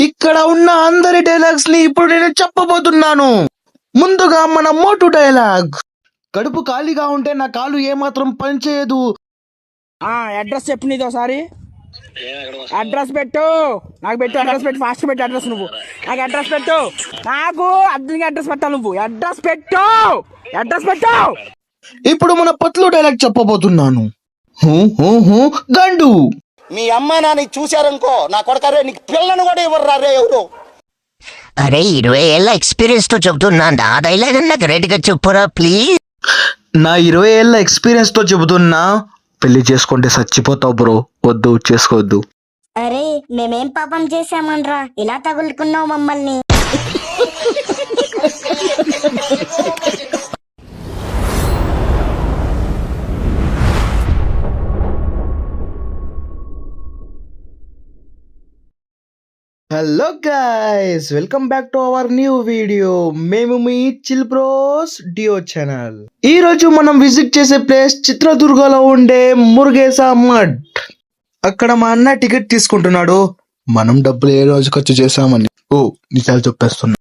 ఇక్కడ ఉన్న అందరి డైలాగ్స్ని ఇప్పుడు నేను చెప్పబోతున్నాను. ముందుగా మన మోటు డైలాగ్ కడుపు ఖాళీగా ఉంటే నా కాలు ఏమాత్రం పనిచేయదు. ఆ అడ్రస్ చెప్పు నీది ఒకసారి. అడ్రస్ పెట్టు. నాకు పెట్టు అడ్రస్ పెట్టు. ఫాస్ట్ పెట్టు అడ్రస్ నువ్వు. నాకు అడ్రస్ పెట్టు. నాకు అర్జున్గా అడ్రస్ పెట్టాలి నువ్వు. అడ్రస్ పెట్టు. అడ్రస్ పెట్టు. ఇప్పుడు మన పత్లు డైలాగ్ చెప్పబోతున్నాను. గండు. మీ అమ్మ నాన్న చూశారనుకో నా కొడకరే నీకు పిల్లను కూడా ఇవ్వరు రే ఎవరు? అరే ఇరవై ఏళ్ళ ఎక్స్పీరియన్స్తో చెబుతున్నా నా డైలాగ్ నాకు రెడీగా చెప్పురా ప్లీజ్ నా ఇరవై ఏళ్ళ ఎక్స్పీరియన్స్తో చెబుతున్నా. పెళ్ళి చేసుకుంటే చచ్చిపోతావు బ్రో. వద్దు చేసుకోవద్దు. అరే మేమేం పాపం చేశామనరా? ఇలా తగులుకున్నావు మమ్మల్ని. hello guys welcome back to our new video మేము మీ చిల్ బ్రోస్ డియో ఛానల్ ఈ రోజు మనం విజిట్ చేసే ప్లేస్ చిత్రదుర్గలో ఉండే మురుగేసా మడ్ అక్కడ మా అన్న టికెట్ తీసుకుంటున్నాడు మనం డబ్బులు ఏ రోజు ఖర్చు చేసామని ఓ నిజాలు చెప్పేస్తున్నా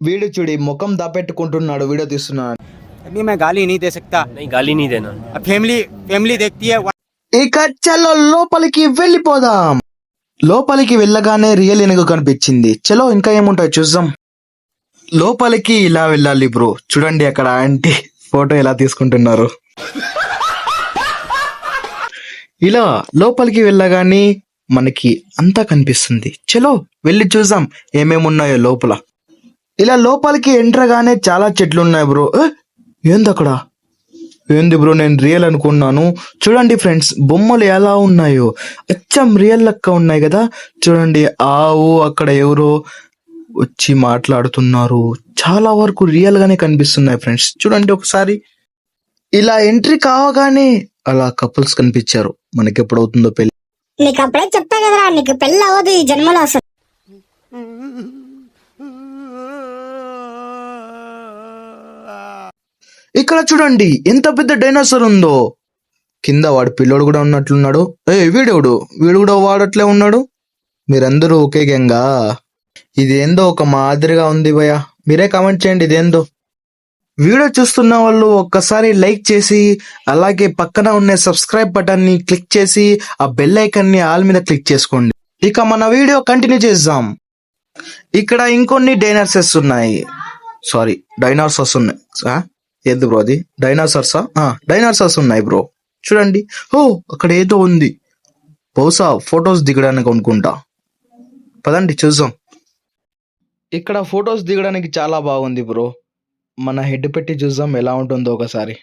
వీడు చూడి ముఖం దాపెట్టుకుంటున్నాడు వీడియో తీస్తున్నాడు अभी मैं गाली नहीं दे सकता नहीं गाली नहीं देना अब फैमिली फैमिली देखती है ఇక చలో లోపలికి వెళ్ళిపోదాం లోపలికి వెళ్ళగానే రియల్ ఎనుగు కనిపించింది. చలో ఇంకా ఏముంటాయి చూద్దాం. లోపలికి ఇలా వెళ్ళాలి బ్రో. చూడండి అక్కడ ఆంటీ ఫోటో ఎలా తీసుకుంటున్నారు. ఇలా లోపలికి వెళ్ళగానే మనకి అంతా కనిపిస్తుంది. చలో వెళ్ళి చూద్దాం ఏమేమి ఉన్నాయో లోపల. ఇలా లోపలికి ఎంట్రగానే చాలా చెట్లు ఉన్నాయి బ్రో. ఏ, ఏంది బ్రో నేను రియల్ అనుకున్నాను. చూడండి ఫ్రెండ్స్ బొమ్మలు ఎలా ఉన్నాయో. అచ్చం రియల్ లెక్క ఉన్నాయి కదా. చూడండి ఆవు అక్కడ ఎవరో వచ్చి మాట్లాడుతున్నారు. చాలా వరకు రియల్ గానే కనిపిస్తున్నాయి ఫ్రెండ్స్ చూడండి ఒకసారి. ఇలా ఎంట్రీ కావగానే అలా కపుల్స్ కనిపించారు. మనకి ఎప్పుడు అవుతుందో పెళ్ళి నీకు అప్పుడే చెప్తా కదరా నీకు పెళ్ళి అవ్వదు ఈ జన్మలో అసలు. ఇక్కడ చూడండి ఎంత పెద్ద డైనోసార్ ఉందో. కింద వాడు పిల్లోడు కూడా ఉన్నట్లున్నాడు. ఏ వీడెవడు? వీడు కూడా వాడట్లే ఉన్నాడు? మీరందరూ ఒకే గంగా ఇదేందో ఒక మాదిరిగా ఉంది భయ మీరే కామెంట్ చేయండి ఇదేందో. వీడియో చూస్తున్న వాళ్ళు ఒక్కసారి లైక్ చేసి అలాగే పక్కన ఉన్న సబ్స్క్రైబ్ బటన్ని క్లిక్ చేసి ఆ బెల్ ఐకన్ని ఆల్ మీద క్లిక్ చేసుకోండి. ఇక మన వీడియో కంటిన్యూ చేద్దాం. ఇక్కడ ఇంకొన్ని డైనర్సెస్ ఉన్నాయి. సారీ డైనార్సర్స్ ఉన్నాయి. ఏంది బ్రో అది? డైనాసర్సా డైనాసర్స్ ఉన్నాయి బ్రో. చూడండి. ఓ అక్కడ ఏదో ఉంది. బహుశా ఫొటోస్ దిగడానికి అనుకుంటా. పదండి చూద్దాం. ఇక్కడ ఫొటోస్ దిగడానికి చాలా బాగుంది బ్రో. మన హెడ్ పెట్టి చూద్దాం ఎలా ఉంటుందో ఒకసారి.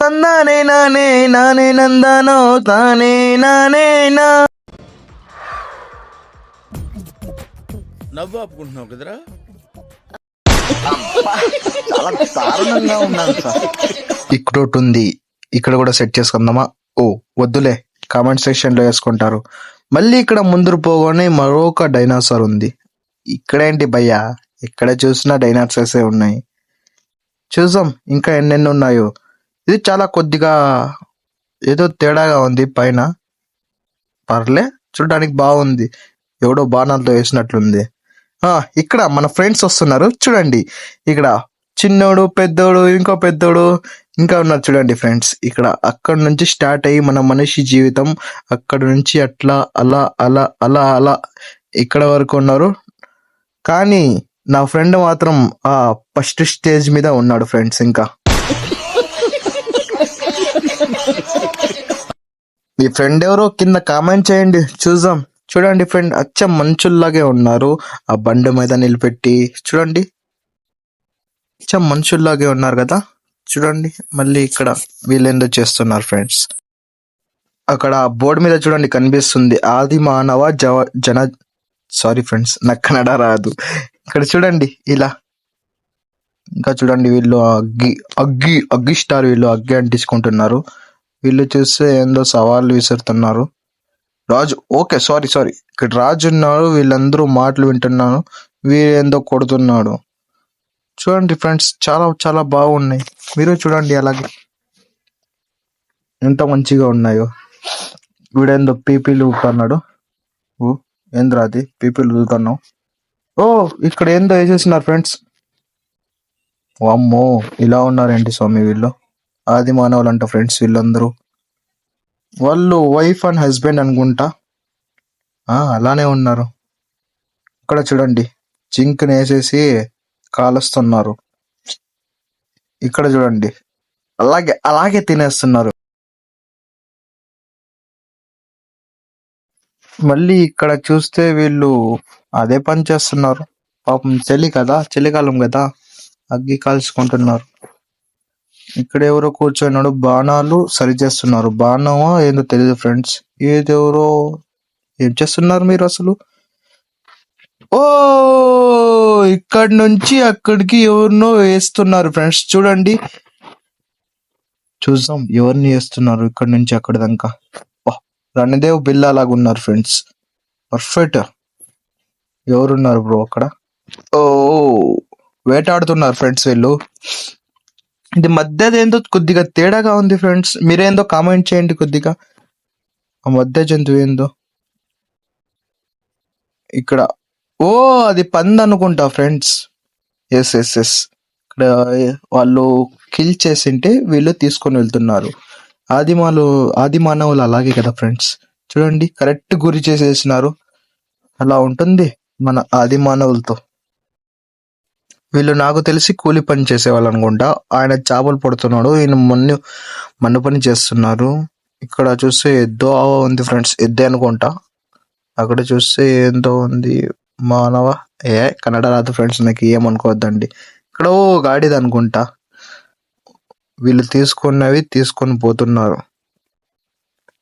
తందానే నానే నానే నందానో తానే నానే నా. నవ్వు ఆపుకుంటున్నావు కదరా? చాలా దారుణంగా ఉన్నాను సార్. ఇక్కడ ఒకటి ఉంది. ఇక్కడ కూడా సెట్ చేసుకుందామా? ఓ వద్దులే. కామెంట్ సెక్షన్లో వేసుకుంటారు. మళ్ళీ ఇక్కడ ముందు పోగానే మరొక డైనాసార్ ఉంది. ఇక్కడేంటి భయ్యా? ఎక్కడ చూసినా డైనాసర్సే ఉన్నాయి. చూద్దాం ఇంకా ఎన్నెన్ని ఉన్నాయో. ఇది చాలా కొద్దిగా ఏదో తేడాగా ఉంది పైన. పర్లే చూడడానికి బాగుంది. ఎవడో బాణాలతో వేసినట్లుంది. ఇక్కడ మన ఫ్రెండ్స్ వస్తున్నారు. చూడండి. ఇక్కడ చిన్నోడు పెద్దోడు ఇంకో పెద్దోడు ఇంకా ఉన్నారు చూడండి ఫ్రెండ్స్ ఇక్కడ అక్కడ నుంచి స్టార్ట్ అయ్యి మన మనిషి జీవితం. అక్కడ నుంచి అట్లా అలా అలా అలా అలా ఇక్కడ వరకు ఉన్నారు. కానీ నా ఫ్రెండ్ మాత్రం ఆ ఫస్ట్ స్టేజ్ మీద ఉన్నాడు ఫ్రెండ్స్ ఇంకా. మీ ఫ్రెండ్ ఎవరో కింద కామెంట్ చేయండి. చూద్దాం. చూడండి ఫ్రెండ్ అచ్చ మంచుల్లాగే ఉన్నారు. ఆ బండి మీద నిలబెట్టి చూడండి. అచ్చ మనుషుల్లాగే ఉన్నారు కదా? చూడండి మళ్ళీ ఇక్కడ వీళ్ళేందో చేస్తున్నారు ఫ్రెండ్స్ అక్కడ బోర్డు మీద చూడండి కనిపిస్తుంది ఆది మానవ జవ జన సారీ ఫ్రెండ్స్ నాకు కన్నడ రాదు. ఇక్కడ చూడండి ఇలా. ఇంకా చూడండి వీళ్ళు అగ్గి అగ్గి అగ్గి స్టార్ వీళ్ళు అగ్గి అంటించుకుంటున్నారు. వీళ్ళు చూస్తే ఏందో సవాళ్ళు విసురుతున్నారు. Raju okay sorry sorry. ఇక్కడ రాజు ఉన్నారు వీళ్ళందరూ మాటలు వింటున్నాను వీరేందో కొడుతున్నాడు. చూడండి ఫ్రెండ్స్ చాలా చాలా బాగున్నాయి. మీరు చూడండి అలాగే. ఎంత మంచిగా ఉన్నాయో. వీడేందో పీపీలు ఊపుతున్నాడు. ఓ ఏంద్రా అది? పీపీలు ఊతున్నావు ఓ ఇక్కడ ఏందో వేసేసినారు ఫ్రెండ్స్. వామ్మో ఇలా ఉన్నారేంటి స్వామి వీళ్ళు? ఆది మానవులు అంట ఫ్రెండ్స్ వీళ్ళందరూ. వాళ్ళు వైఫ్ అండ్ హస్బెండ్ అనుకుంటా. ఆ, అలానే ఉన్నారు. ఇక్కడ చూడండి జింక్ వేసేసి కాలుస్తున్నారు. ఇక్కడ చూడండి అలాగే అలాగే తినేస్తున్నారు. మళ్ళీ ఇక్కడ చూస్తే వీళ్ళు అదే పని చేస్తున్నారు. పాపం చలి కదా చలికాలం కదా అగ్గి కాల్చుకుంటున్నారు. ఇక్కడ ఎవరో కూర్చున్నాడు బాణాలు సరి చేస్తున్నారు బాణమా ఏందో తెలియదు ఫ్రెండ్స్ ఏదెవరో ఏం చేస్తున్నారు మీరు అసలు? ఓ ఇక్కడ నుంచి అక్కడికి ఎవరినో వేస్తున్నారు ఫ్రెండ్స్ చూడండి. చూద్దాం ఎవరిని వేస్తున్నారు ఇక్కడ నుంచి అక్కడి దాకా. వాహ్, రణదేవ్ బిల్లా లాగా ఉన్నారు ఫ్రెండ్స్ పర్ఫెక్ట్ ఎవరున్నారు బ్రో అక్కడ? ఓ వేటాడుతున్నారు ఫ్రెండ్స్ వీళ్ళు. ఇది మధ్యది ఏందో కొద్దిగా తేడాగా ఉంది ఫ్రెండ్స్. మీరేందో కామెంట్ చేయండి కొద్దిగా. ఆ మధ్య జంతువు ఏందో? ఇక్కడ. ఓ అది పంది అనుకుంటా ఫ్రెండ్స్. ఎస్ ఎస్ ఎస్ ఇక్కడ వాళ్ళు కిల్ చేసింటే వీళ్ళు తీసుకొని వెళ్తున్నారు. ఆదిమాలు ఆది మానవులు అలాగే కదా ఫ్రెండ్స్. చూడండి కరెక్ట్ గురి చేసేసినారు. అలా ఉంటుంది మన ఆది మానవులతో వీళ్ళు నాకు తెలిసి కూలి పని చేసేవాళ్ళు అనుకుంటా ఆయన చేపలు పడుతున్నాడు. ఈయన మన్ను మన్ను పని చేస్తున్నారు. ఇక్కడ చూస్తే ఎద్దో ఆవో ఉంది ఫ్రెండ్స్ ఎద్దే అనుకుంటా. అక్కడ చూస్తే ఏందో ఉంది. మానవ. ఏ కన్నడ రాదు ఫ్రెండ్స్ నాకు ఏమనుకోవద్దండి ఇక్కడ ఓ గాడిది అనుకుంటా. వీళ్ళు తీసుకున్నవి తీసుకొని పోతున్నారు.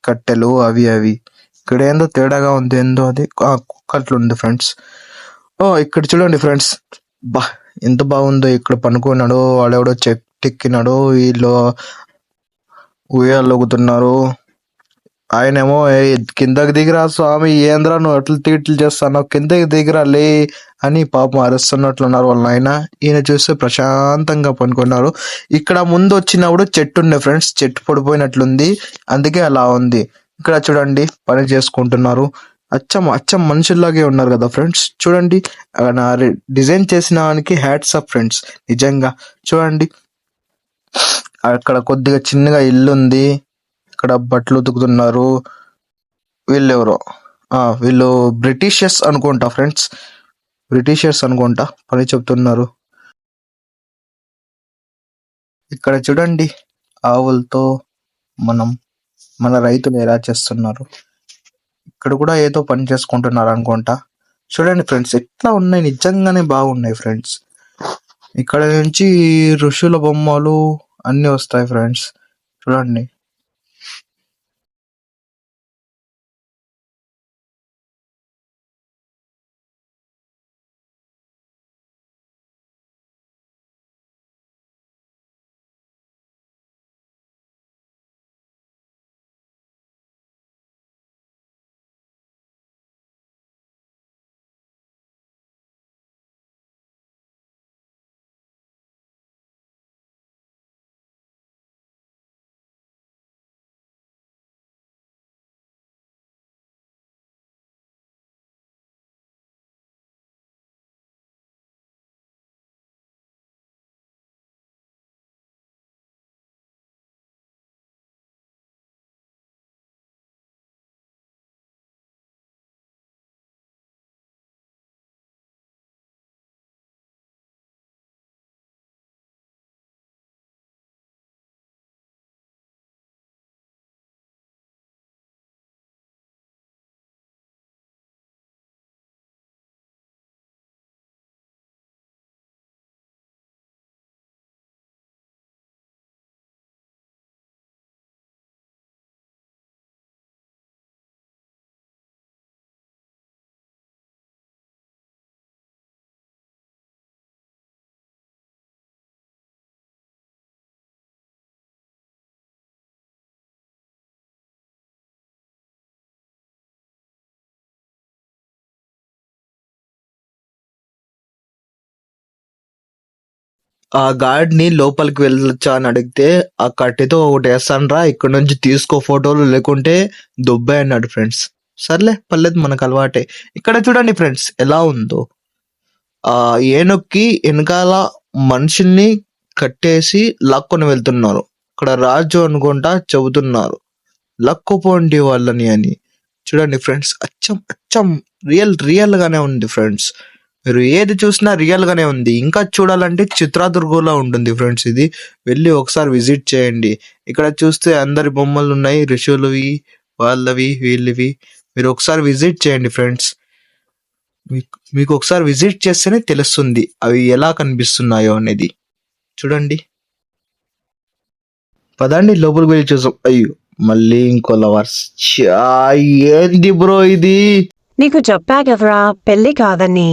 కట్టెలు అవి అవి. ఇక్కడ ఏందో తేడాగా ఉంది. ఏందో అది. కుక్కట్లు ఉంది ఫ్రెండ్స్ ఓ ఇక్కడ చూడండి ఫ్రెండ్స్ బా ఎంత బాగుందో ఇక్కడ పనుకున్నాడు వాడెవడో చెట్టు ఎక్కినాడు వీళ్ళు ఉయ్యాలొగుతున్నారు. ఆయనేమో కిందకి దిగిరా స్వామి ఏంద్రా నువ్వు అట్లు తీట్లు చేస్తున్నావు కిందకి దిగిరా లే అని పాపం అరుస్తున్నట్లున్నారు వాళ్ళ ఆయన ఈయన చూస్తే ప్రశాంతంగా పనుకున్నారు. ఇక్కడ ముందు వచ్చినప్పుడు చెట్టు ఉండే ఫ్రెండ్స్ చెట్టు పడిపోయినట్లుంది. అందుకే అలా ఉంది. ఇక్కడ చూడండి పని చేసుకుంటున్నారు. అచ్చం అచ్చం మనుషుల్లాగే ఉన్నారు కదా ఫ్రెండ్స్ చూడండి రి- డిజైన్ చేసిన దానికి హ్యాట్స్ అప్ ఫ్రెండ్స్ నిజంగా. చూడండి. అక్కడ కొద్దిగా చిన్నగా ఇల్లు ఉంది. ఇక్కడ బట్టలు ఉతుకుతున్నారు. వీళ్ళెవరో? ఆ వీళ్ళు బ్రిటిషర్స్ అనుకుంటా ఫ్రెండ్స్ బ్రిటిషర్స్ అనుకుంటా పని చెప్తున్నారు. ఇక్కడ చూడండి ఆవులతో మనం మన రైతులు ఎలా చేస్తున్నారు. ఇక్కడ కూడా ఏదో పని చేసుకుంటున్నారు అనుకుంటా. చూడండి ఫ్రెండ్స్ ఎట్లా ఉన్నాయి? నిజంగానే బాగున్నాయి ఫ్రెండ్స్. ఇక్కడ నుంచి ఋషుల బొమ్మలు అన్ని వస్తాయి ఫ్రెండ్స్. చూడండి. ఆ గార్డ్ని లోపలికి వెళ్ళొచ్చా అని అడిగితే ఆ కట్టెతో ఒకటి వేస్తాను రా ఇక్కడ నుంచి తీసుకో ఫోటోలు లేకుంటే దుబ్బే అన్నాడు ఫ్రెండ్స్. సర్లే పర్లేదు మనకు అలవాటే. ఇక్కడ చూడండి ఫ్రెండ్స్ ఎలా ఉందో. ఆ ఏనుక్కి వెనకాల మనుషుల్ని కట్టేసి లాక్కొని వెళ్తున్నారు. ఇక్కడ రాజు అనుకుంటా చెబుతున్నారు. లక్కుపోండి వాళ్ళని అని. చూడండి ఫ్రెండ్స్ అచ్చం అచ్చం రియల్ రియల్ గానే ఉంది ఫ్రెండ్స్. మీరు ఏది చూసినా రియల్ గానే ఉంది. ఇంకా చూడాలంటే చిత్రదుర్గంలో ఉంటుంది ఫ్రెండ్స్ ఇది. వెళ్ళి ఒకసారి విజిట్ చేయండి. ఇక్కడ చూస్తే అందరి బొమ్మలు ఉన్నాయి. ఋషులవి వాళ్ళవి వీళ్ళవి. మీరు ఒకసారి విజిట్ చేయండి ఫ్రెండ్స్. మీకు మీకు ఒకసారి విజిట్ చేస్తేనే తెలుస్తుంది అవి ఎలా కనిపిస్తున్నాయో అనేది. చూడండి. పదండి లోపలికి వెళ్ళి చూసాం అయ్యో మళ్ళీ ఇంకో లవర్స్. ఏంది బ్రో ఇది? నీకు చెప్పా కదరా పెళ్ళి కాదని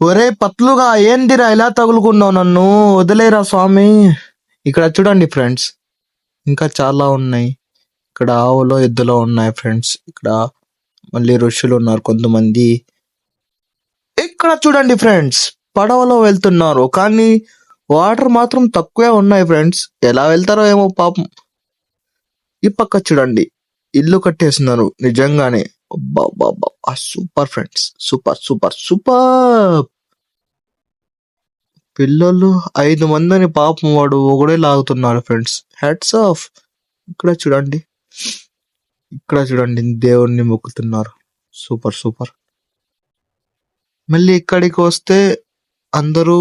ఒరే పత్లుగా ఏందిరా ఇలా తగులుకున్నావు నన్ను? వదిలేరా స్వామి? ఇక్కడ చూడండి ఫ్రెండ్స్ ఇంకా చాలా ఉన్నాయి. ఇక్కడ ఆవులో ఎద్దులో ఉన్నాయి ఫ్రెండ్స్. ఇక్కడ మళ్ళీ ఋషులు ఉన్నారు కొంతమంది. ఇక్కడ చూడండి ఫ్రెండ్స్ పడవలో వెళ్తున్నారు. కానీ వాటర్ మాత్రం తక్కువే ఉన్నాయి ఫ్రెండ్స్ ఎలా వెళ్తారో ఏమో పాపం. ఈ పక్క చూడండి. ఇల్లు కట్టేస్తున్నారు నిజంగానే. Super friends super super super పిల్లలు ఐదు మందిని పాపం వాడు ఒకడే లాగుతున్నారు ఫ్రెండ్స్ హెడ్స్ ఆఫ్ ఇక్కడ చూడండి. ఇక్కడ చూడండి దేవుణ్ణి మొక్కుతున్నారు. సూపర్ సూపర్ మళ్ళీ ఇక్కడికి వస్తే అందరూ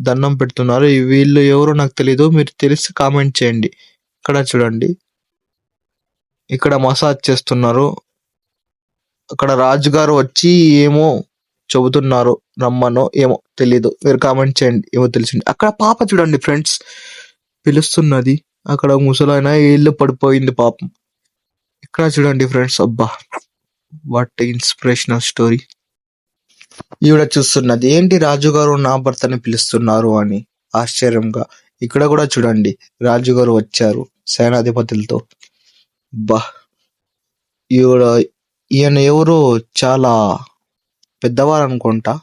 దండం పెడుతున్నారు. వీళ్ళు ఎవరో నాకు తెలీదు. మీరు తెలిసి కామెంట్ చేయండి. ఇక్కడ చూడండి. ఇక్కడ మసాజ్ చేస్తున్నారు. అక్కడ రాజుగారు వచ్చి ఏమో చెబుతున్నారు. రమ్మనో ఏమో తెలీదు. మీరు కామెంట్ చేయండి. ఏమో తెలిసింది. అక్కడ పాప చూడండి ఫ్రెండ్స్. పిలుస్తున్నది. అక్కడ ముసలాయన ఇల్లు పడిపోయింది పాపం. ఇక్కడ చూడండి ఫ్రెండ్స్. అబ్బా! What inspirational story. ఈవిడ చూస్తున్నది. ఏంటి రాజుగారు నా భర్తని పిలుస్తున్నారు? అని ఆశ్చర్యంగా. ఇక్కడ కూడా చూడండి రాజుగారు వచ్చారు సేనాధిపతులతో. బా ఈవిడ ఈయన ఎవరు చాలా పెద్దవారు అనుకుంటా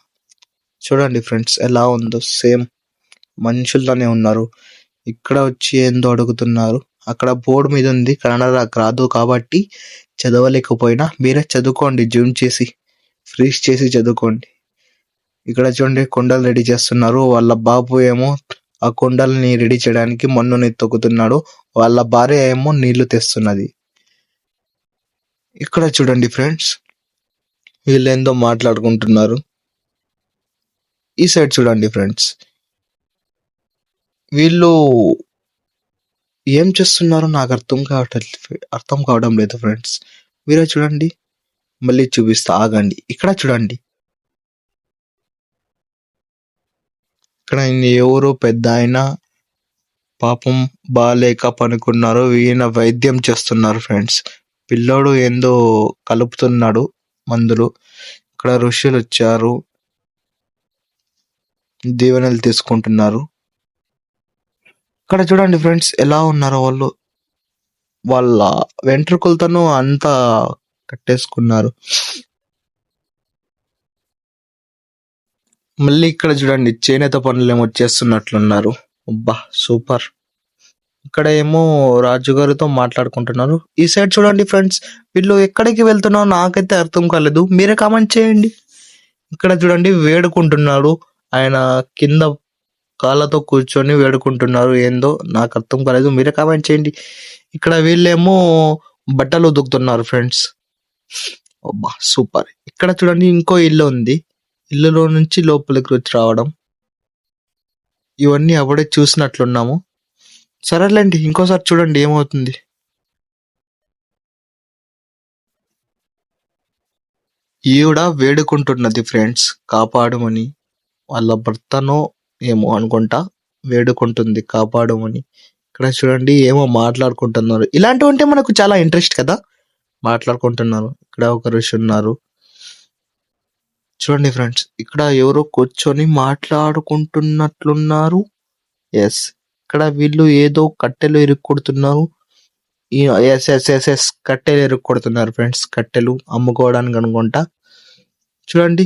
చూడండి ఫ్రెండ్స్ ఎలా ఉందో. సేమ్ మనుషుల్లోనే ఉన్నారు. ఇక్కడ వచ్చి ఏందో అడుగుతున్నారు. అక్కడ బోర్డు మీద ఉంది కన్నడ నాకు రాదు కాబట్టి చదవలేకపోయినా మీరే చదువుకోండి జూమ్ చేసి ఫ్రీజ్ చేసి చదువుకోండి. ఇక్కడ చూడండి కొండలు రెడీ చేస్తున్నారు. వాళ్ళ బాబు ఏమో ఆ కొండల్ని రెడీ చేయడానికి మన్నుని తొక్కుతున్నాడు. వాళ్ళ భార్య ఏమో నీళ్ళు తెస్తున్నది. ఇక్కడ చూడండి ఫ్రెండ్స్ వీళ్ళు ఏందో మాట్లాడుకుంటున్నారు. ఈ సైడ్ చూడండి ఫ్రెండ్స్ వీళ్ళు ఏం చేస్తున్నారో నాకు అర్థం కావటం అర్థం కావడం లేదు ఫ్రెండ్స్. వీరే చూడండి మళ్ళీ చూపిస్తా ఆగండి. ఇక్కడ చూడండి ఇక్కడ ఎవరు ఎవరో పెద్ద ఆయన పాపం బాగాలేక పనుకున్నారు. ఈయన వైద్యం చేస్తున్నారు ఫ్రెండ్స్. పిల్లోడు ఏందో కలుపుతున్నాడు మందులు. ఇక్కడ ఋషులు వచ్చారు. దీవెనలు తీసుకుంటున్నారు. ఇక్కడ చూడండి ఫ్రెండ్స్ ఎలా ఉన్నారో వాళ్ళు. వాళ్ళ వెంట్రుకలతోనూ అంతా కట్టేసుకున్నారు. మళ్ళీ ఇక్కడ చూడండి చేనేత పనులు ఏమో చేస్తున్నట్లున్నారు. అబ్బా సూపర్. ఇక్కడ ఏమో రాజుగారితో మాట్లాడుకుంటున్నారు. ఈ సైడ్ చూడండి ఫ్రెండ్స్ వీళ్ళు ఎక్కడికి వెళ్తున్నారో నాకైతే అర్థం కాలేదు. మీరే కామెంట్ చేయండి. ఇక్కడ చూడండి వేడుకుంటున్నారు. ఆయన కింద కాళ్ళతో కూర్చొని వేడుకుంటున్నారు. ఏందో నాకు అర్థం కాలేదు. మీరే కామెంట్ చేయండి. ఇక్కడ వీళ్ళేమో బట్టలు ఉతుకుతున్నారు ఫ్రెండ్స్. అబ్బా సూపర్. ఇక్కడ చూడండి ఇంకో ఇల్లు ఉంది. ఇళ్ళలో నుంచి లోపలికి వచ్చి రావడం. ఇవన్నీ అప్పుడే చూసినట్లున్నాము. సరేలేండి ఇంకోసారి చూడండి ఏమవుతుంది. ఈవిడ వేడుకుంటున్నది ఫ్రెండ్స్ కాపాడమని. వాళ్ళ భర్తనో ఏమో అనుకుంటా వేడుకుంటుంది కాపాడమని. ఇక్కడ చూడండి ఏమో మాట్లాడుకుంటున్నారు. ఇలాంటివి అంటే మనకు చాలా ఇంట్రెస్ట్ కదా మాట్లాడుకుంటున్నారు. ఇక్కడ ఒక ఋషి ఉన్నారు. చూడండి ఫ్రెండ్స్ ఇక్కడ ఎవరో కూర్చొని మాట్లాడుకుంటున్నట్లున్నారు. ఎస్ ఇక్కడ వీళ్ళు ఏదో కట్టెలు ఇరుక్కొడుతున్నారు. ఎస్ ఎస్ ఎస్ ఎస్ కట్టెలు ఇరుక్కొడుతున్నారు ఫ్రెండ్స్ కట్టెలు అమ్ముకోవడానికి అనుకుంటా. చూడండి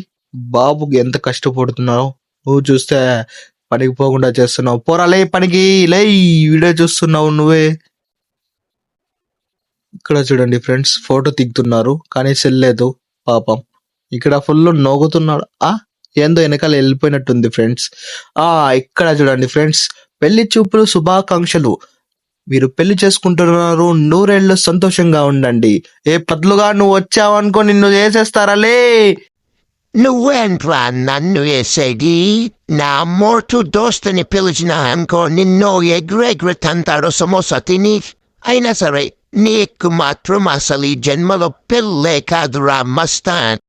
బాబు ఎంత కష్టపడుతున్నారో. నువ్వు చూస్తే పనికి పోకుండా చేస్తున్నావు. పోరా లే పనికి లే వీడియో చూస్తున్నావు నువ్వే. ఇక్కడ చూడండి ఫ్రెండ్స్ ఫోటో దిగుతున్నారు కానీ సెల్లేదు పాపం. ఇక్కడ ఫుల్ నోగుతున్నాడు. ఆ ఏందో వెనకాల వెళ్ళిపోయినట్టుంది ఫ్రెండ్స్ ఆ ఇక్కడ చూడండి ఫ్రెండ్స్ పెళ్ళి చూపులు శుభాకాంక్షలు. మీరు పెళ్ళి చేసుకుంటున్నారు. నూరేళ్ళు సంతోషంగా ఉండండి. ఏ పద్లుగా నువ్వు వచ్చావనుకో నిన్ను చేసేస్తారలే నువ్వేంట్రా నన్ను వేసేది? నా మోటు దోస్తుని పిలిచిన అనుకో నిన్ను ఎగ్రెగ్రెతంటాడు సమోసా తిని. అయినా సరే నీకు మాత్రం అసలు ఈ జన్మలో పిల్లే కాదురా మస్తాన్.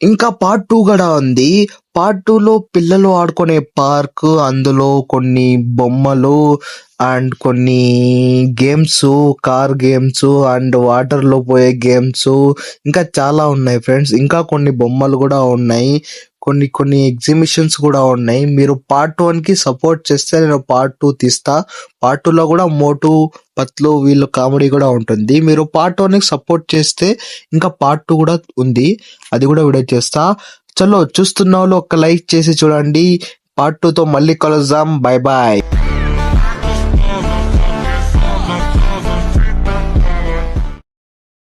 ఇంకా పార్ట్ టూ కూడా ఉంది. పార్ట్ టూ లో పిల్లలు ఆడుకునే పార్క్ అందులో కొన్ని బొమ్మలు అండ్ కొన్ని గేమ్స్ కార్ గేమ్స్ అండ్ వాటర్లో పోయే గేమ్స్ ఇంకా చాలా ఉన్నాయి ఫ్రెండ్స్ ఇంకా కొన్ని బొమ్మలు కూడా ఉన్నాయి. కొన్ని కొన్ని ఎగ్జిబిషన్స్ కూడా ఉన్నాయి. మీరు పార్ట్ వన్కి సపోర్ట్ చేస్తే నేను పార్ట్ టూ తీస్తా. పార్ట్ టూ లో కూడా మోటు పత్లు వీళ్ళు కామెడీ కూడా ఉంటుంది. మీరు పార్ట్ వన్కి సపోర్ట్ చేస్తే ఇంకా పార్ట్ టూ కూడా ఉంది. అది కూడా వీడియో చేస్తా. చలో చూస్తున్న వాళ్ళు ఒక లైక్ చేసి చూడండి. పార్ట్ టూ తో మళ్ళీ కలుద్దాం. Bye bye